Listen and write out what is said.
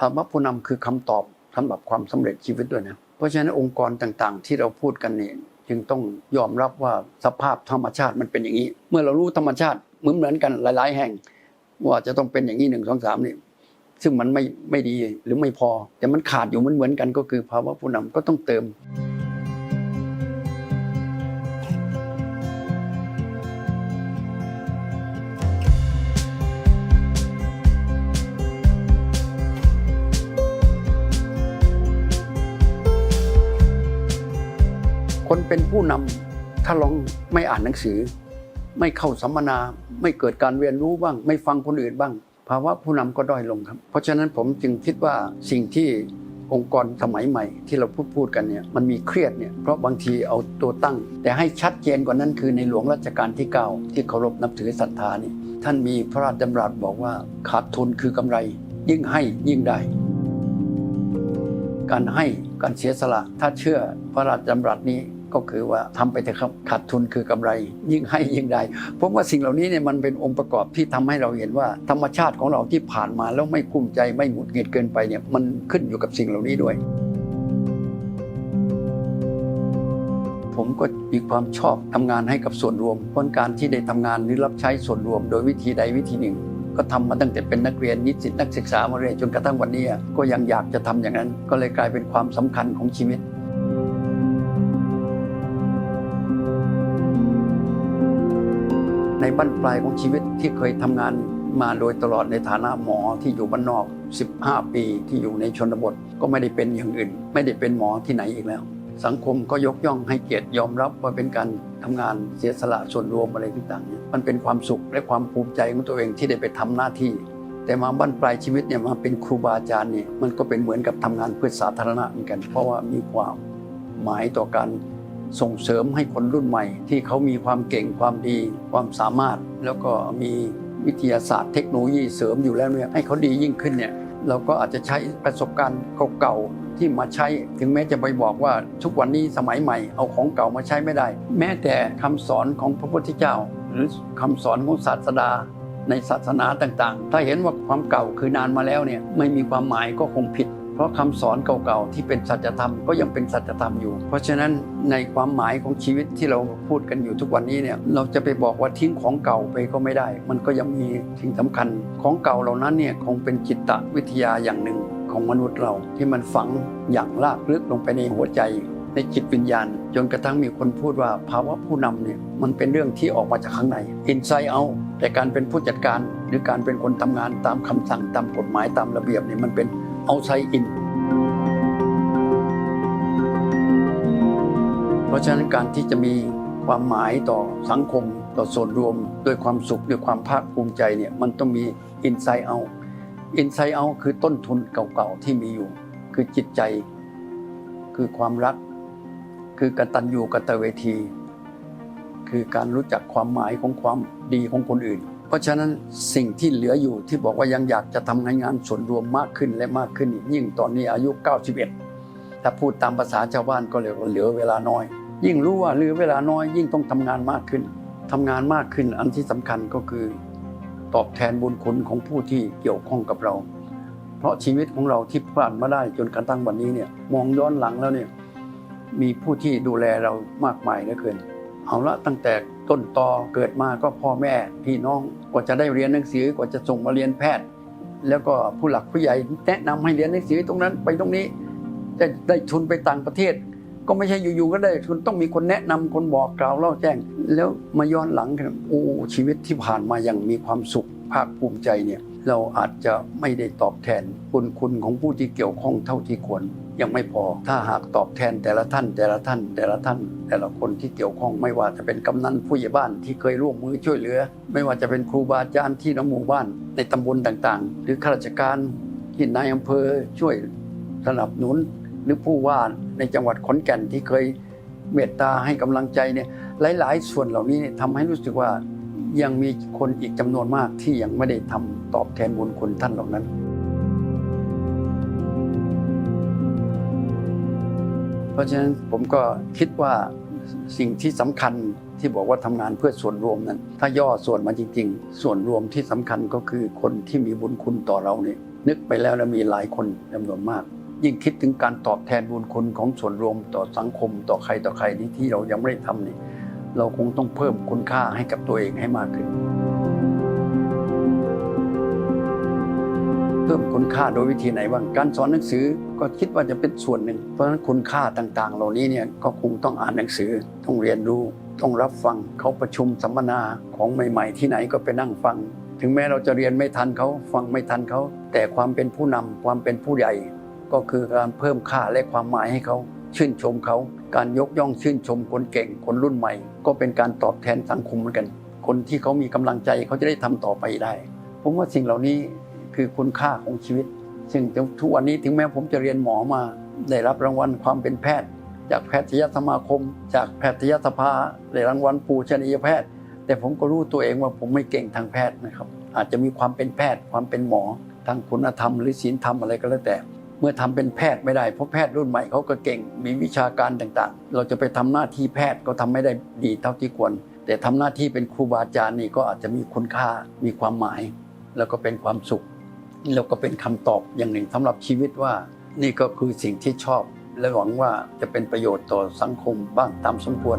ภาวะผู้นำคือคำตอบสำหรับความสำเร็จชีวิตด้วยนะเพราะฉะนั้นองค์กรต่างๆ ที่เราพูดกันนี่จึงต้องยอมรับว่าสภาพธรรมชาติมันเป็นอย่างนี้ เมื่อเรารู้ธรรมชาติเหมือนเหมือนๆกันหลาย ๆ แห่ง ว่าจะต้องเป็นอย่างนี้หนึ่งสองสามนี่ซึ่งมันไม่ไม่ดีหรือไม่พอ แต่มันขาดอยู่มันเหมือนๆกันก็คือภาวะผู้นำก็ต้องเติม เป็นผู้นำถ้าลองไม่อ่านหนังสือ ไม่เข้าสัมมนา ไม่เกิดการเรียนรู้บ้าง ไม่ฟังคนอื่นบ้าง ภาวะผู้นำก็ด้อยลงครับ เพราะฉะนั้นผมจึงคิดว่าสิ่งที่องค์กรสมัยใหม่ที่เราพูดพูดกันเนี่ยมันมีเครียดเนี่ยเพราะบางทีเอาตัวตั้ง แต่ให้ชัดเจนกว่านั้นคือในหลวงรัชกาลที่ 9 ที่เคารพนับถือศรัทธานี่ท่านมีพระราชดำรัสบอกว่าขาดทุนคือกำไร ยิ่งให้ยิ่งได้ การให้การเสียสละ ถ้าเชื่อพระราชดำรัสนี้ ก็คือว่าทำไปเถอะครับขาดทุนคือกำไร ยิ่งให้ยิ่งได้ผมว่าสิ่งเหล่านี้เนี่ยมันเป็นองค์ประกอบที่ทำให้เราเห็นว่า ธรรมชาติของเราที่ผ่านมาแล้วไม่กุ้มใจไม่หงุดหงิดเกินไปเนี่ยมันขึ้นอยู่กับสิ่งเหล่านี้ด้วย ผมก็มีความชอบทำงานให้กับส่วนรวมเพราะการที่ได้ทำงานหรือรับใช้ส่วนรวม โดยวิธีใดวิธีหนึ่งก็ทำมาตั้งแต่เป็นนักเรียนนิสิตนักศึกษามาเรื่อยจนกระทั่งวันนี้ก็ยังอยากจะทำอย่างนั้น ก็เลยกลายเป็นความสำคัญของชีวิต ในบั้นปลายของชีวิตที่เคยทำงานมาโดยตลอดในฐานะหมอที่อยู่บ้านนอก 15 ปีที่อยู่ในชนบทก็ไม่ได้เป็นอย่างอื่น ไม่ได้เป็นหมอที่ไหนอีกแล้ว สังคมก็ยกย่องให้เกียรติยอมรับว่าเป็นการทำงานเสียสละส่วนรวมอะไรต่างๆเนี่ยมันเป็นความสุขและความภูมิใจของตัวเองที่ได้ไปทำหน้าที่ แต่มาบั้นปลายชีวิตเนี่ยมาเป็นครูบาอาจารย์เนี่ยมันก็เป็นเหมือนกับทำงานเพื่อสาธารณะเหมือนกัน เพราะว่ามีความหมายต่อการ ส่งเสริมให้คนรุ่นใหม่ ที่เขามีความเก่งความดี ความสามารถ แล้วก็มีวิทยาศาสตร์เทคโนโลยีเสริมอยู่แล้วเนี่ยให้เขาดียิ่งขึ้นเนี่ยเราก็อาจจะใช้ประสบการณ์เก่าๆที่มาใช้ถึงแม้จะไปบอกว่าทุกวันนี้สมัยใหม่เอาของเก่ามาใช้ไม่ได้ แม้แต่คำสอนของพระพุทธเจ้า หรือคำสอนของศาสดาในศาสนาต่างๆ ถ้าเห็นว่าความเก่าคือนานมาแล้วเนี่ยไม่มีความหมายก็คงผิด เพราะคำสอนเก่าๆที่เป็นสัจธรรมก็ยังเป็นสัจธรรมอยู่ เพราะฉะนั้นในความหมายของชีวิตที่เราพูดกันอยู่ทุกวันนี้เนี่ยเราจะไปบอกว่าทิ้งของเก่าไปก็ไม่ได้ มันก็ยังมีสิ่งสำคัญของเก่าเหล่านั้นเนี่ยคงเป็นจิตวิทยาอย่างหนึ่งของมนุษย์เราที่มันฝังอย่างลากลึกลงไปในหัวใจในจิตวิญญาณ จนกระทั่งมีคนพูดว่าภาวะผู้นำเนี่ยมันเป็นเรื่องที่ออกมาจากข้างใน inside out แต่การเป็นผู้จัดการ หรือการเป็นคนทำงานตามคำสั่งตามกฎหมายตามระเบียบเนี่ยมันเป็น outside in เพราะฉะนั้นการที่จะมีความหมายต่อสังคมต่อส่วนรวมด้วยความสุขด้วยความภาคภูมิใจเนี่ยมันต้องมี inside out inside out คือต้นทุนเก่าๆที่มีอยู่ คือจิตใจ คือความรัก คือกตัญญูกตเวที คือการรู้จักความหมายของความดีของคนอื่น เพราะฉะนั้นสิ่งที่เหลืออยู่ที่บอกว่ายังอยากจะทำงานงานส่วนรวมมากขึ้นและมากขึ้นอีกยิ่งตอนนี้อายุ 91 ถ้าพูดตามภาษาชาวบ้านก็เรียกว่าเหลือเวลาน้อย ยิ่งรู้ว่าเหลือเวลาน้อย ยิ่งต้องทำงานมากขึ้นทำงานมากขึ้นอันที่สำคัญก็คือ ตอบแทนบุญคุณของผู้ที่เกี่ยวข้องกับเรา เพราะชีวิตของเราที่ผ่านมาได้จนกระทั่งวันนี้เนี่ยมองย้อนหลังแล้วเนี่ยมีผู้ที่ดูแลเรามากมายเหลือเกิน เอาละตั้งแต่ต้นตอเกิดมาก็พ่อแม่พี่น้องกว่าจะได้เรียนหนังสือกว่าจะส่งมาเรียนแพทย์ แล้วก็ผู้หลักผู้ใหญ่แนะนำให้เรียนหนังสือตรงนั้นไปตรงนี้จะได้ทุนไปต่างประเทศ ก็ไม่ใช่อยู่ๆก็ได้ทุนต้องมีคนแนะนำคนบอกกล่าวเล่าแจ้ง แล้วมาย้อนหลังกันโอ้ชีวิตที่ผ่านมาอย่างมีความสุขภาคภูมิใจเนี่ยเราอาจจะไม่ได้ตอบแทนบุญคุณของผู้ที่เกี่ยวข้องเท่าที่ควร ยังไม่พอ ถ้าหากตอบแทนแต่ละท่าน แต่ละท่าน แต่ละท่าน แต่ละคนที่เกี่ยวข้องไม่ว่าจะเป็นกำนันผู้ใหญ่บ้านที่เคยร่วมมือช่วยเหลือ ไม่ว่าจะเป็นครูบาอาจารย์ที่ในหมู่บ้านในตำบลต่างๆ หรือข้าราชการที่นายอำเภอช่วยสนับสนุน หรือผู้ว่าในจังหวัดขอนแก่นที่เคยเมตตาให้กำลังใจเนี่ยหลาย ๆ ส่วนเหล่านี้ทำให้รู้สึกว่ายังมีคนอีกจำนวนมากที่ยังไม่ได้ทำตอบแทนบุญคุณท่านเหล่านั้น เพราะฉะนั้นผมก็คิดว่าสิ่งที่สำคัญที่บอกว่าทำงานเพื่อส่วนรวมนั้น ถ้าย่อส่วนมาจริง ๆ ส่วนรวมที่สำคัญก็คือคนที่มีบุญคุณต่อเราเนี่ยนึกไปแล้วแล้วมีหลายคนจำนวนมาก ยิ่งคิดถึงการตอบแทนบุญคุณของส่วนรวมต่อสังคมต่อใครต่อใครที่ที่เรายังไม่ได้ทำนี่เราคงต้องเพิ่มคุณค่าให้กับตัวเองให้มากขึ้น พิ่มคุณค่าโดยวิธีไหนบ้างการสอนหนังสือก็คิดว่าจะเป็นส่วนหนึ่ง เพราะฉะนั้นคุณค่าต่างๆ เหล่านี้เนี่ยก็คงต้องอ่านหนังสือต้องเรียนรู้ต้องรับฟังเขาประชุมสัมมนาของใหม่ ๆ ที่ไหนก็ไปนั่งฟัง ถึงแม้เราจะเรียนไม่ทันเขาฟังไม่ทันเขา แต่ความเป็นผู้นำความเป็นผู้ใหญ่ ก็คือการเพิ่มค่าและความหมายให้เขาชื่นชมเขา การยกย่องชื่นชมคนเก่งคนรุ่นใหม่ ก็เป็นการตอบแทนสังคมเหมือนกัน คนที่เขามีกำลังใจเขาจะได้ทำต่อไปได้ ผมว่าสิ่งเหล่านี้ คือคุณค่าของชีวิต ซึ่งทุกวันนี้ถึงแม้ผมจะเรียนหมอมา ได้รับรางวัลความเป็นแพทย์ จากแพทยสมาคม จากแพทยสภาได้รางวัลปูชนียแพทย์ แต่ผมก็รู้ตัวเองว่าผมไม่เก่งทางแพทย์นะครับ อาจจะมีความเป็นแพทย์ความเป็นหมอ ทางคุณธรรมหรือศีลธรรมอะไรก็แล้วแต่ เมื่อทำเป็นแพทย์ไม่ได้เพราะแพทย์รุ่นใหม่เขาก็เก่งมีวิชาการต่างๆ เราจะไปทำหน้าที่แพทย์ก็ทำไม่ได้ดีเท่าที่ควรแต่ทำหน้าที่เป็นครูบาอาจารย์นี่ก็อาจจะมีคุณค่ามีความหมาย แล้วก็เป็นความสุข นี่เราก็เป็นคำตอบอย่างหนึ่งสำหรับชีวิตว่า นี่ก็คือสิ่งที่ชอบ และหวังว่าจะเป็นประโยชน์ต่อสังคมบ้างตามสมควร